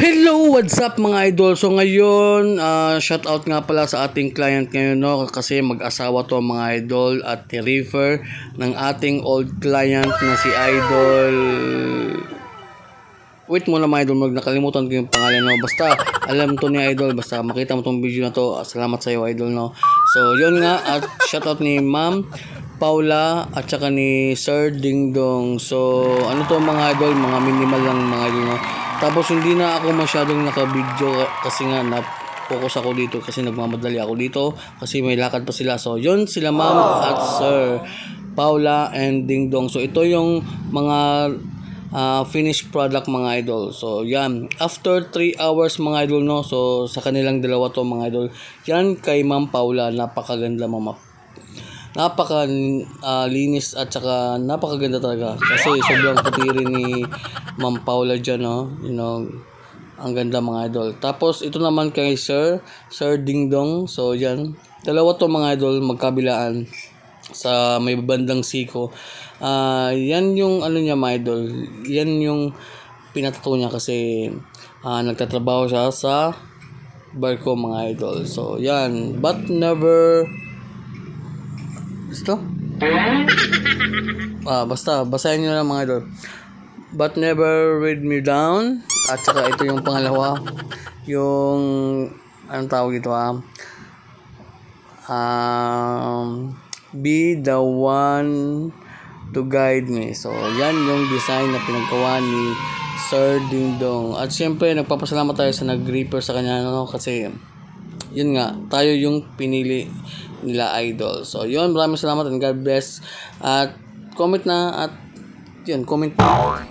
Hello, what's up mga idol? So ngayon, uh, shout out nga pala sa ating client ngayon no kasi mag-asawa to mga idol at refer ng ating old client na si Idol Wait muna mga idol, mag nakalimutan ko yung pangalan no. Basta alam to ni Idol, basta makita mo tong video na to. Salamat sa iyo Idol no. So yun nga at shout out ni Ma'am Paula at saka ni Sir Dingdong. So ano to mga idol, mga minimal lang mga idol no. Tapos hindi na ako masyadong naka-video kasi nga na focus ako dito kasi nagmamadali ako dito kasi may lakad pa sila. So yun sila Ma'am at Sir Paula and Dingdong. So ito yung mga uh, finished product mga idol. So, yan. After 3 hours mga idol, no? So, sa kanilang dalawa to mga idol. Yan kay Ma'am Paula. Napakaganda mama. Napaka uh, linis at saka napakaganda talaga. Kasi sobrang puti rin ni Ma'am Paula dyan, no? You know, ang ganda mga idol. Tapos, ito naman kay Sir, Sir Dingdong. So, yan. Dalawa to mga idol, magkabilaan sa may bandang siko. Ah, yan yung ano niya mga idol. Yan yung pinatato niya kasi ah, nagtatrabaho siya sa barko mga idol. So, yan. But never Gusto? Ah, basta, basahin nyo lang mga idol. But never read me down. At saka ito yung pangalawa. Yung, anong tawag ito ah? um, be the one to guide me. So, yan yung design na pinagawa ni Sir Dingdong. At syempre, nagpapasalamat tayo sa nag-reaper sa kanya, no? Kasi, yun nga, tayo yung pinili nila idol. So, yun, maraming salamat and God bless. At, comment na, at, yun, comment na.